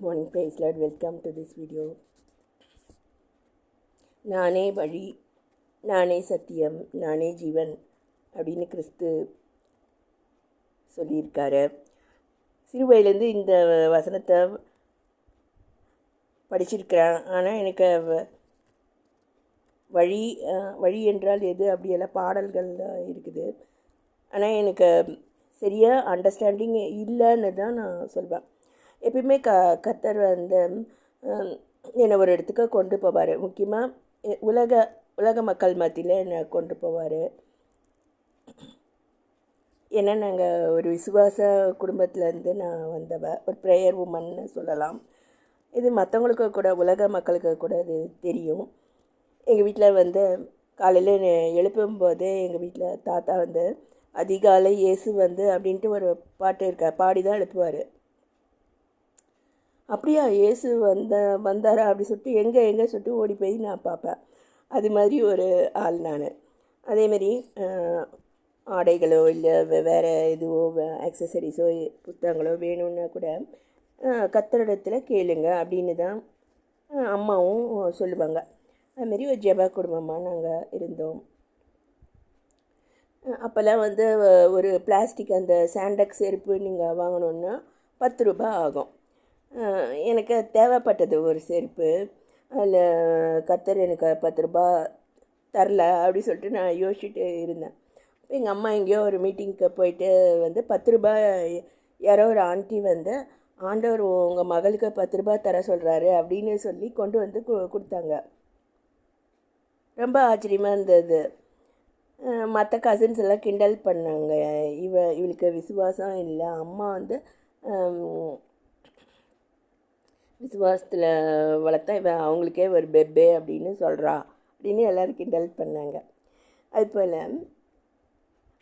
Morning praise lord welcome to this video நானே வழி நானே சத்தியம் நானே ஜீவன் அப்படின்னு கிறிஸ்து சொல்லியிருக்காரு. சிறுவயிலேருந்து இந்த வசனத்தை படிச்சிருக்கிறேன். ஆனால் எனக்கு வ- வழி வழி என்றால் எது அப்படியெல்லாம் பாடல்கள் தான் இருக்குது. ஆனால் எனக்கு சரியாக அண்டர்ஸ்டாண்டிங் இல்லைன்னு தான் நான் சொல்வேன். எப்பயுமே க கத்தர் வந்து என்னை ஒரு இடத்துக்கு கொண்டு போவார். முக்கியமாக உலக உலக மக்கள் மத்தியில் என்னை கொண்டு போவார். ஏன்னா நாங்கள் ஒரு விசுவாச குடும்பத்துலேருந்து நான் வந்தவ ஒரு ப்ரேயர் உமன்னு சொல்லலாம். இது மற்றவங்களுக்கு கூட உலக மக்களுக்கு கூட இது தெரியும். எங்கள் வீட்டில் வந்து காலையில் எழுப்பும்போதே எங்கள் வீட்டில் தாத்தா வந்து அதிகாலை இயேசு வந்து அப்படின்ட்டு ஒரு பாட்டு இருக்கா பாடி தான் எழுப்புவார். அப்படியா இயேசு வந்த வந்தாரா அப்படி சொல்லிட்டு எங்கே எங்கே சொல்லிட்டு ஓடி போய் நான் பார்ப்பேன். அது மாதிரி ஒரு ஆள் நான். அதேமாரி ஆடைகளோ இல்லை வேறு எதுவோ அக்சசரிஸோ புத்தகங்களோ வேணும்னா கூட கத்தரிடத்தில் கேளுங்க அப்படின்னு தான் அம்மாவும் சொல்லுவாங்க. அதுமாரி ஒரு ஜெபா குடும்பமாக நாங்கள் இருந்தோம். அப்போல்லாம் வந்து ஒரு பிளாஸ்டிக் அந்த சாண்டக் செருப்பு நீங்கள் வாங்கணுன்னா பத்து ரூபாய் ஆகும். எனக்கு தேவைப்பட்டது ஒரு செருப்பு. அதில் கத்தர் எனக்கு பத்து ரூபாய் தரல அப்படி சொல்லிட்டு நான் யோசிச்சுட்டு இருந்தேன். எங்கள் அம்மா எங்கேயோ ஒரு மீட்டிங்க்கு போயிட்டு வந்து பத்து ரூபாய் யாரோ ஒரு ஆண்டி வந்து ஆண்டவர் உங்கள் மகளுக்கு பத்து ரூபாய் தர சொல்கிறாரு அப்படின்னு சொல்லி கொண்டு வந்து கொடுத்தாங்க. ரொம்ப ஆச்சரியமாக இருந்தது. மற்ற கசின்ஸ் எல்லாம் கிண்டல் பண்ணாங்க. இவ இவளுக்கு விசுவாசம் இல்லை. அம்மா வந்து விசுவாசத்தில் வளர்த்தா இவன் அவங்களுக்கே ஒரு பெப்பே அப்படின்னு சொல்கிறா அப்படின்னு எல்லோரும் கிண்டல் பண்ணாங்க. அது போல்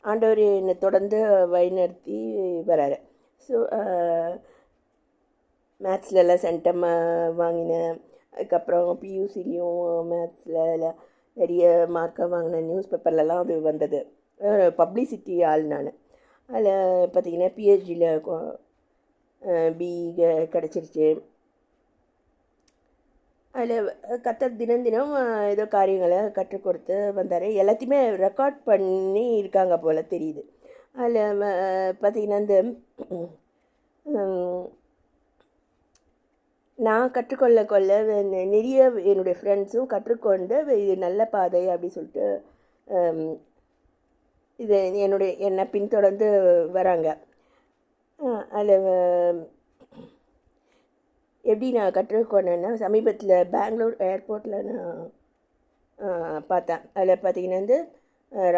ஆண்டவர் என்னை தொடர்ந்து வழிநடத்தி வராரு. ஸோ மேத்ஸ்லலாம் சென்டம் வாங்கினேன். அதுக்கப்புறம் பியூசிலையும் மேத்ஸில் நிறைய மார்க்காக வாங்கினேன் நியூஸ் பேப்பர்லலாம் அது வந்தது. பப்ளிசிட்டி ஆள் நான். அதில் பார்த்தீங்கன்னா பிஹெச்டியில் பி கிடச்சிருச்சு. அதில் கத்தர் தினம் தினம் ஏதோ காரியங்களை கற்றுக் கொடுத்து வந்தார். எல்லாத்தையுமே ரெக்கார்ட் பண்ணி இருக்காங்க போல் தெரியுது. அதில் பார்த்தீங்கன்னா இந்த நான் கற்றுக்கொள்ள கொள்ள நிறைய என்னுடைய ஃப்ரெண்ட்ஸும் கற்றுக்கொண்டு இது நல்ல பாதை அப்படி சொல்லிட்டு இது என்னுடைய என்னை பின்தொடர்ந்து வராங்க. அதில் எப்படி நான் கற்றுக்கொண்டேன்னா சமீபத்தில் பெங்களூர் ஏர்போர்ட்டில் நான் பார்த்தேன். அதில் பார்த்தீங்கன்னா வந்து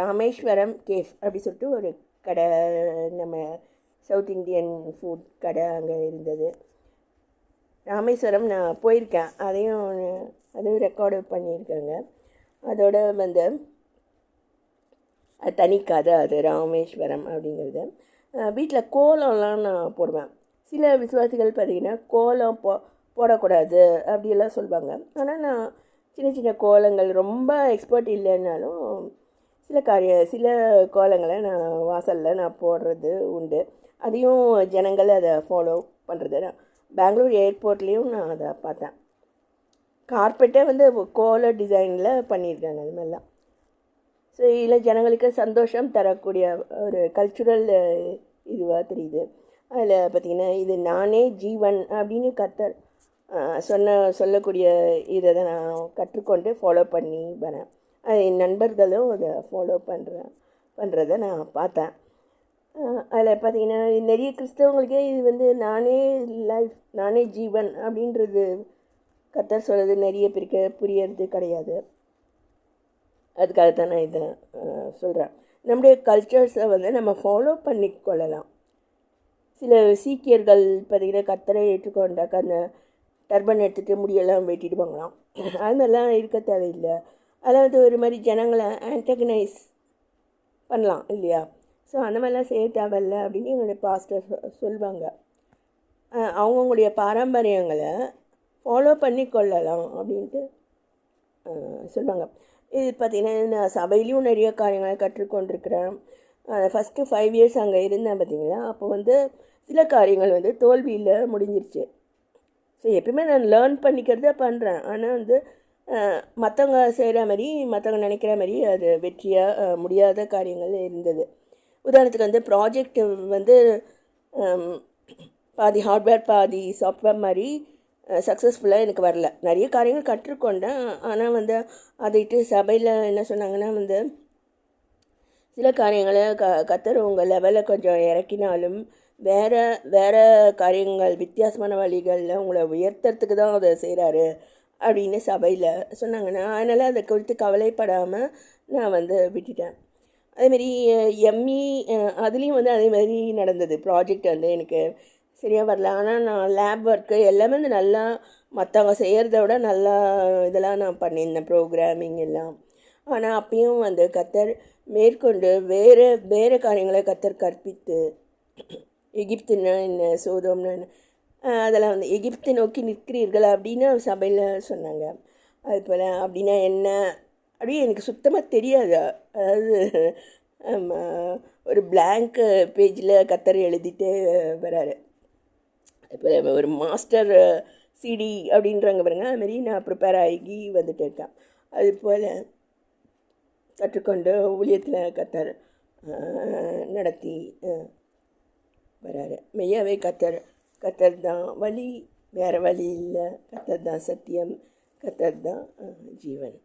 ராமேஸ்வரம் கேஃப் அப்படி சொல்லிட்டு ஒரு கடை நம்ம சவுத் இந்தியன் ஃபுட் கடை அங்கே இருந்தது. ராமேஸ்வரம் நான் போயிருக்கேன். அதையும் அதுவும் ரெக்கார்டு பண்ணியிருக்காங்க. அதோட வந்து அது தனி கதை அது ராமேஸ்வரம் அப்படிங்கிறது. வீட்டில் கோலம்லாம் நான் போடுவேன். சில விசுவாசிகள் பார்த்திங்கன்னா கோலம் போ போடக்கூடாது அப்படியெல்லாம் சொல்லுவாங்க ஆனால் நான் சின்ன சின்ன கோலங்கள் ரொம்ப எக்ஸ்பர்ட் இல்லைன்னாலும் சில காரிய சில கோலங்களை நான் வாசலில் நான் போடுறது உண்டு. அதையும் ஜனங்கள் அதை ஃபாலோ பண்ணுறது நான் பெங்களூர் ஏர்போர்ட்லேயும் நான் அதை பார்த்தேன். கார்பெட்டே வந்து கோல டிசைனில் பண்ணியிருக்காங்க அது மாதிரிலாம். ஸோ இதில் ஜனங்களுக்கு சந்தோஷம் தரக்கூடிய ஒரு கல்ச்சுரல் இதுவாக தெரியுது. அதில் பார்த்திங்கன்னா இது நானே ஜீவன் அப்படின்னு கத்தர் சொன்ன சொல்லக்கூடிய இதை தான் நான் கற்றுக்கொண்டு ஃபாலோ பண்ணி வரேன். அது என் நண்பர்களும் அதை ஃபாலோ பண்ணுறேன் பண்ணுறத நான் பார்த்தேன். அதில் பார்த்தீங்கன்னா நிறைய கிறிஸ்தவங்களுக்கே இது வந்து நானே லைஃப் நானே ஜீவன் அப்படின்றது கத்தர் சொல்கிறது நிறைய பேருக்கு புரியறது கிடையாது. அதுக்காக தான் நான் இதை சொல்கிறேன் நம்முடைய கல்ச்சர்ஸை வந்து நம்ம ஃபாலோ பண்ணிக்கொள்ளலாம். சில சீக்கியர்கள் பார்த்தீங்கன்னா கத்தரை ஏற்றுக்கொண்டாக்க அந்த டர்பன் எடுத்துகிட்டு முடியெல்லாம் வெட்டிடுவாங்களாம். அது மாதிரிலாம் இருக்க தேவையில்லை. அதாவது ஒரு மாதிரி ஜனங்களை ஆன்டகனைஸ் பண்ணலாம் இல்லையா? ஸோ அந்த மாதிரிலாம் செய்ய தேவையில்ல அப்படின்னு எங்களுடைய பாஸ்டர் சொல்லுவாங்க அவங்கவுங்களுடைய பாரம்பரியங்களை ஃபாலோ பண்ணி கொள்ளலாம் அப்படின்ட்டு சொல்லுவாங்க இது பார்த்திங்கன்னா நான் சபையிலையும் நிறைய காரியங்களை கற்றுக்கொண்டிருக்கிறேன். ஃபஸ்ட்டு ஃபைவ் இயர்ஸ் அங்கே இருந்தேன் பார்த்தீங்களா அப்போ வந்து சில காரியங்கள் வந்து தோல்வியில் முடிஞ்சிருச்சு. ஸோ எப்பயுமே நான் லேர்ன் பண்ணிக்கிறத பண்ணுறேன் ஆனால் வந்து மற்றவங்க செய்கிற மாதிரி மற்றவங்க நினைக்கிற மாதிரி அது வெற்றியாக முடியாத காரியங்கள் இருந்தது. உதாரணத்துக்கு வந்து ப்ராஜெக்ட் வந்து பாதி ஹார்ட்வேர் பாதி சாஃப்ட்வேர் மாதிரி சக்ஸஸ்ஃபுல்லாக எனக்கு வரல. நிறைய காரியங்கள் கற்றுக்கொண்டேன். ஆனால் வந்து அதைட்டு சபையில் என்ன சொன்னாங்கன்னா வந்து சில காரியங்களை க கத்தர் உங்கள் லெவலில் கொஞ்சம் இறக்கினாலும் வேறு வேறு காரியங்கள் வித்தியாசமான வழிகளில் உங்களை உயர்த்துறதுக்கு தான் அதை செய்கிறாரு அப்படின்னு சபையில் சொன்னாங்கன்னா அதனால் அதை குறித்து கவலைப்படாமல் நான் வந்து விட்டுட்டேன். அதேமாரி எம்இ அதுலேயும் வந்து அதே மாதிரி நடந்தது. ப்ராஜெக்ட் வந்து எனக்கு சரியாக வரல. ஆனால் நான் லேப் ஒர்க்கு எல்லாமே வந்து நல்லா மற்றவங்க செய்கிறத விட நல்லா இதெல்லாம் நான் பண்ணியிருந்தேன் ப்ரோக்ராமிங் எல்லாம். ஆனால் அப்பயும் வந்து கத்தர் மேற்கொண்டு வேறு வேறு காரியங்களை கத்தர் கற்பித்து எகிப்துன்னா என்ன சோதோம்னா என்ன அதெல்லாம் வந்து எகிப்தை நோக்கி நிற்கிறீர்கள் அப்படின்னு சபையில் சொன்னாங்க. அது போல் அப்படின்னா என்ன? அப்படியே எனக்கு சுத்தமாக தெரியாது. அதாவது ஒரு பிளாங்க் பேஜில் கத்தர் எழுதிட்டே வராரு. இப்போ ஒரு மாஸ்டர் சிடி அப்படின்றாங்க பாருங்க. அதுமாரி நான் ப்ரிப்பேர் ஆகி வந்துட்டு இருக்கேன். அது போல் கற்றுக்கொண்டு ஊழியத்தில் கத்தர் நடத்தி வராரு. மெய்யாவே கத்தர் கத்தர் தான் வழி வேறு வழி இல்லை. கத்தர் தான் சத்தியம் கத்தர் தான் ஜீவன்.